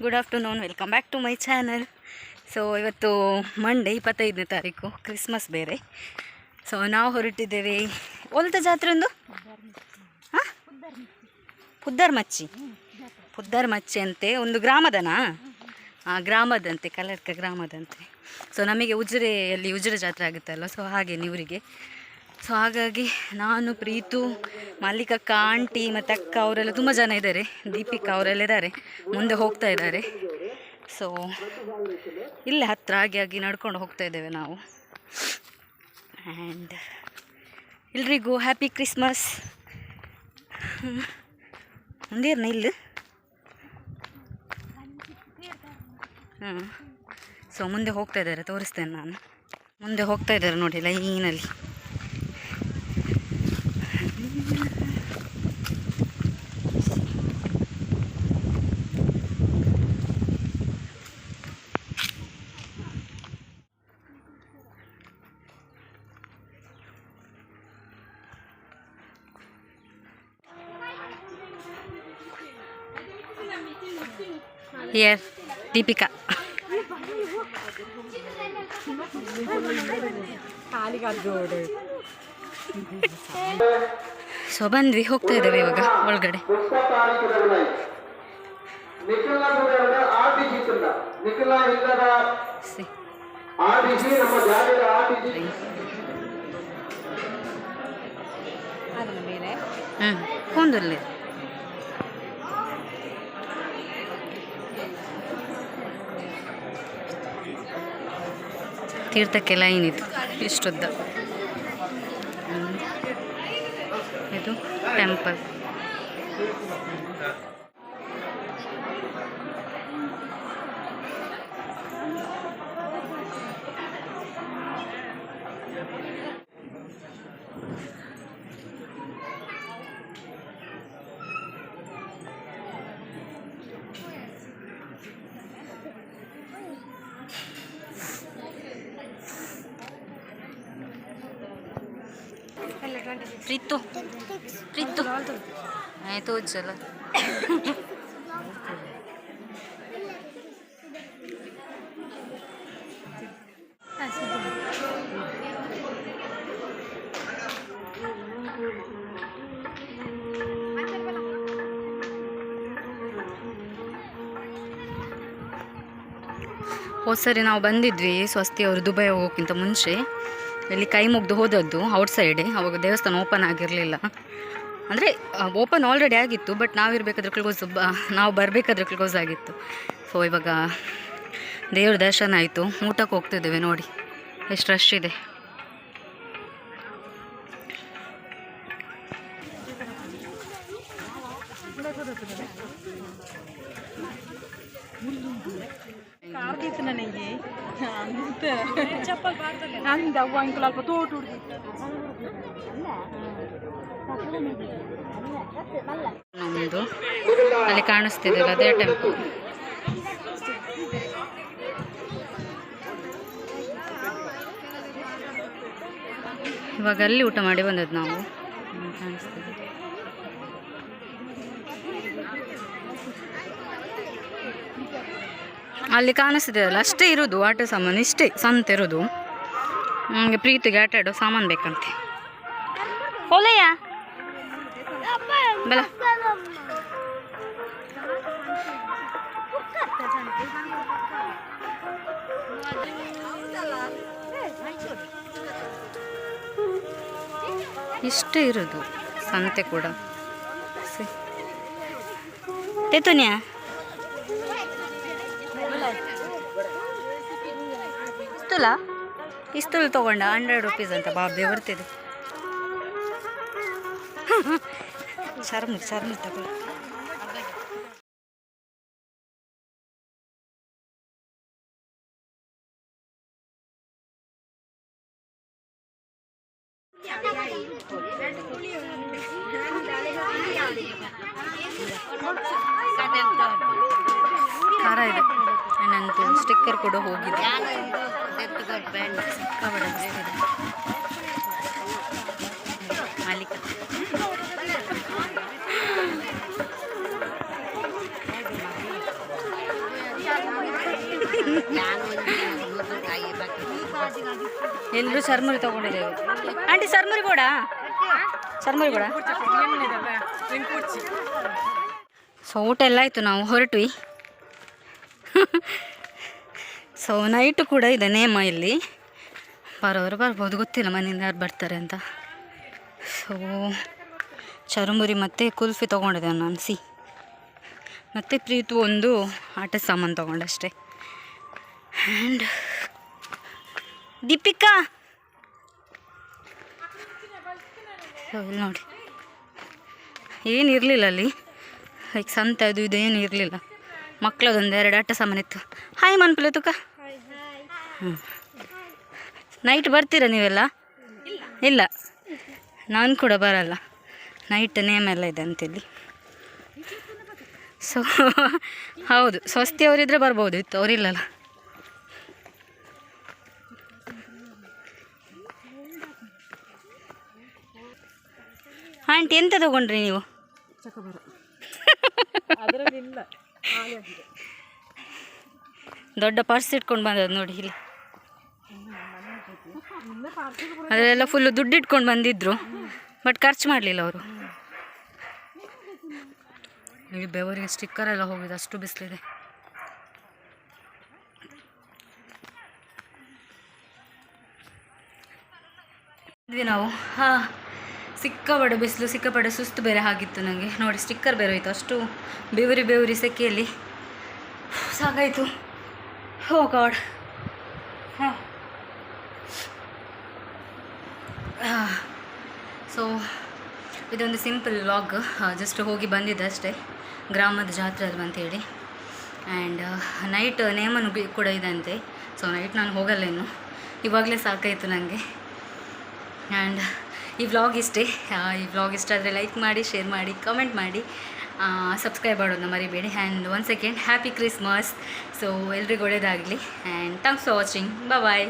Good afternoon welcome back to my channel so ಇವತ್ತು Monday ಇಪ್ಪತ್ತೈದನೇ ತಾರೀಕು. ಕ್ರಿಸ್ಮಸ್ ಬೇರೆ. ಸೊ ನಾವು ಹೊರಟಿದ್ದೇವೆ. ಒಲ್ದ ಜಾತ್ರೆ ಒಂದು? ಹಾಂ? ಪುದ್ದರ್ ಮಚ್ಚಿ ಮಚ್ಚಿ ಅಂತೆ. ಒಂದು ಗ್ರಾಮದನಾ? ಆ, ಗ್ರಾಮದಂತೆ ಕಲರ್ಕ ಗ್ರಾಮದಂತೆ. ಸೊ ನಮಗೆ ಉಜಿರೆಯಲ್ಲಿ ಉಜಿರೆ ಜಾತ್ರೆ ಆಗುತ್ತಲ್ಲ ಸೊ ಹಾಗೆ ನೀವರಿಗೆ ಸೊ ಹಾಗಾಗಿ ನಾನು, ಪ್ರೀತು ಮಲ್ಲಿಕಕ್ಕ ಆಂಟಿ ಮತ್ತು ಅಕ್ಕ ಅವರೆಲ್ಲ ತುಂಬ ಜನ ಇದ್ದಾರೆ. ದೀಪಿಕಾ ಅವರೆಲ್ಲ ಇದ್ದಾರೆ. ಮುಂದೆ ಹೋಗ್ತಾ ಇದ್ದಾರೆ. ಸೊ ಇಲ್ಲೇ ಹತ್ತಿರ ಆಗಿ ಆಗಿ ನಡ್ಕೊಂಡು ಹೋಗ್ತಾ ಇದ್ದೇವೆ ನಾವು. ಆ್ಯಂಡ್ ಎಲ್ರಿಗೂ ಹ್ಯಾಪಿ ಕ್ರಿಸ್ಮಸ್ ಮುಂದೇರ್ನ ಇಲ್ಲಿ. ಹ್ಞೂ ಸೊ ಮುಂದೆ ಹೋಗ್ತಾ ಇದ್ದಾರೆ. ತೋರಿಸ್ತೇನೆ ನಾನು. ಮುಂದೆ ಹೋಗ್ತಾ ಇದ್ದಾರೆ ನೋಡಿ ಲೈನಲ್ಲಿ. ಹಿಯರ್ ದೀಪಿಕಾ ಸೊ ಬಂದ್ವಿ ಹೋಗ್ತಾ ಇದ್ದೇವೆ ಇವಾಗ ಒಳಗಡೆ. ಹ್ಞೂ ನಿಖಿಲ ತೀರ್ಥಕ್ಕೆ ಲೈನ್ ಇದು ಇಷ್ಟುದ್ದ. ಇದು ಟೆಂಪಲ್ ಪ್ರೀತು. ಪ್ರೀತು. ಆಯ್ತು ಉಜ್ಜಲ. ಹೋದ ಸರಿ ನಾವು ಬಂದಿದ್ವಿ ಸ್ವಸ್ತಿ ಅವರು ದುಬೈ ಹೋಗೋಕ್ಕಿಂತ ಮುಂಚೆ. ಇಲ್ಲಿ ಕೈ ಮುಗ್ದು ಹೋದದ್ದು ಔಟ್ ಸೈಡೆ ಅವಾಗ ದೇವಸ್ಥಾನ ಓಪನ್ ಆಗಿರಲಿಲ್ಲ. ಅಂದರೆ ಓಪನ್ ಆಲ್ರೆಡಿ ಆಗಿತ್ತು ಬಟ್ ನಾವಿರಬೇಕಾದ್ರೆ ಕ್ಲೋಸ್ ಬ, ನಾವು ಬರಬೇಕಾದ್ರೆ ಕ್ಲೋಸ್ ಆಗಿತ್ತು. ಸೊ ಇವಾಗ ದೇವ್ರ ದರ್ಶನ ಆಯಿತು. ಊಟಕ್ಕೆ ಹೋಗ್ತಿದ್ದೇವೆ ನೋಡಿ. ಎಷ್ಟು ರಶ್ ಇದೆ. ಕಾರ್ತಿತ್ತು ನನಗೆ ನಂದು ಅವ್ವ ಅಂಕಲ್ ಅಲ್ಪ ತೋಟ ನಮ್ಮದು ಅಲ್ಲಿ ಕಾಣಿಸ್ತಿದೆ ಅದೇ ಟೆಂಪಲ್ ಇವಾಗ ಅಲ್ಲಿ ಊಟ ಮಾಡಿ ಬಂದದ್ದು ನಾವು. ಹ್ಮ್, ಕಾಣಿಸ್ತಿದೆ. ಅಲ್ಲಿ ಕಾಣಿಸ್ತಿದೆ ಅಲ್ಲ ಅಷ್ಟೇ ಇರೋದು ಆಟ ಸಾಮಾನು, ಇಷ್ಟೇ, ಸಂತೆ ಇರೋದು. ನನಗೆ ಪ್ರೀತಿಗೆ ಆಟ ಆಡೋ ಸಾಮಾನು ಬೇಕಂತೆ. ಹೋಲಯ್ಯ? ಬಲ ಇಷ್ಟೇ ಇರೋದು, ಸಂತೆ ಕೂಡ. ತೇತುನ್ಯಾ ಇಸ್ತುಲ ಇಸ್ತುಲ್ ತಗೊಂಡ ಹಂಡ್ರೆಡ್ ರುಪೀಸ್ ಅಂತ ಬಾಬ್ದೆ ಬರ್ತಿದೆ. ಚರ್ಮ ಚರ್ಮ ತಗೋ ಖಾರ ಇದೆ. ನಂದು ಸ್ಟಿಕ್ಕರ್ ಕೂಡ ಹೋಗಿದೆ. ಸಿಕ್ಕಾಪಟ್ಟೆ ಸಿಕ್ಕಾಬಡ ಮಾಲೀಕ. ಎಲ್ಲರೂ ಸರ್ಮುರಿ ತಗೊಂಡಿದ್ದೇವೆ. ಆಂಟಿ, ಸರ್ಮುರಿ ಕೂಡ? ಸರ್ಮುರಿ ಕೂಡ? ಸೊ ಊಟ ಎಲ್ಲ ಆಯಿತು ನಾವು, ಹೊರಟ್ವಿ. ಸೊ ನೈಟು ಕೂಡ ಇದೆ, ನೇಮ ಇಲ್ಲಿ. ಬರೋರು ಬರ್ಬೋದು, ಗೊತ್ತಿಲ್ಲ ಮನೆಯಿಂದ ಯಾರು ಬರ್ತಾರೆ ಅಂತ. ಸೊ ಚರುಮುರಿ ಮತ್ತು ಕುಲ್ಫಿ ತೊಗೊಂಡಿದ್ದೆ ನಾನು ಸಿ. ಮತ್ತು ಪ್ರೀತು ಒಂದು ಆಟ ಸಾಮಾನು ತೊಗೊಂಡಷ್ಟೆ. ಆ್ಯಂಡ್ ದೀಪಿಕಾ! ಇಲ್ಲಿ ನೋಡಿ. ಏನು ಇರಲಿಲ್ಲ ಅಲ್ಲಿ? ಲೈಕ್ ಸಂತೆ ಅದು ಇದು ಏನು ಇರಲಿಲ್ಲ. ಮಕ್ಕಳದೊಂದು ಎರಡು ಆಟ ಸಾಮಾನಿತ್ತು ಹಾಯ್ ಮನ್ಪಿಲ್ಲ ತುಕ. ಹ್ಞೂ ನೈಟ್ ಬರ್ತೀರಾ ನೀವೆಲ್ಲ? ಇಲ್ಲ. ನಾನು ಕೂಡ ಬರಲ್ಲ. ನೈಟ್ ನೇಮ್ ಎಲ್ಲ ಇದೆ ಅಂತಿಲ್ಲಿ ಸೊ ಹೌದು. ಸ್ವಸ್ತಿ ಅವರಿದ್ರೆ ಬರ್ಬೋದು. ಇತ್ತು ಅವರಿಲ್ಲಲ್ಲ. ಆಂಟಿ ಎಂತ ತಗೊಂಡ್ರಿ ನೀವು? ದೊಡ್ಡ ಪರ್ಸ್ ಇಟ್ಕೊಂಡು ಬಂದದ್ದು ನೋಡಿ ಇಲ್ಲಿ. ಅದರೆಲ್ಲ ಫುಲ್ಲು ದುಡ್ಡು ಇಟ್ಕೊಂಡು ಬಂದಿದ್ರು ಬಟ್ ಖರ್ಚು ಮಾಡಲಿಲ್ಲ ಅವರು. ಇಲ್ಲಿ ಬೆವರಿಗೆ ಸ್ಟಿಕ್ಕರ್ ಎಲ್ಲ ಹೋಗಿದೆ, ಅಷ್ಟು ಬಿಸಿಲಿದೆ. ನಾವು. ಹಾಂ, ಸಿಕ್ಕಾಪಡೆ ಬಿಸಿಲು, ಸಿಕ್ಕಾಪಡೆ ಸುಸ್ತು ಬೇರೆ ಆಗಿತ್ತು ನನಗೆ ನೋಡಿ ಸ್ಟಿಕ್ಕರ್ ಬೇರೆ ಹೋಯ್ತು. ಅಷ್ಟು ಬೆವರಿ ಬೆವರಿ ಸೆಕೆಯಲ್ಲಿ. ಸಾಕಾಯಿತು. Oh god. ಸೊ ಇದೊಂದು ಸಿಂಪಲ್ ವ್ಲಾಗ್ ಜಸ್ಟ್ ಹೋಗಿ ಬಂದಿದ್ದೆ ಅಷ್ಟೇ. ಗ್ರಾಮದ ಜಾತ್ರೆ ಅಲ್ವ ಅಂತೇಳಿ ಆ್ಯಂಡ್ ನೈಟ್ ನೇಮನು ಬಿ ಕೂಡ ಇದೆ ಅಂತೆ ಸೊ ನೈಟ್ ನಾನು ಹೋಗಲ್ಲ ಇವಾಗಲೇ ಸಾಕಾಯಿತು ನನಗೆ ಆ್ಯಂಡ್ ಈ ವ್ಲಾಗ್ ಇಷ್ಟೇ. ಈ ವ್ಲಾಗ್ ಇಷ್ಟ ಆದರೆ ಲೈಕ್ ಮಾಡಿ ಶೇರ್ ಮಾಡಿ ಕಮೆಂಟ್ ಮಾಡಿ. ಸಬ್ಸ್ಕ್ರೈಬ್ ಮಾಡೋದನ್ನ ಮರಿಬೇಡಿ. And one second happy Christmas so ಎಲ್ರಿಗೂ ಒಳ್ಳೇದಾಗಲಿ. And thanks for watching bye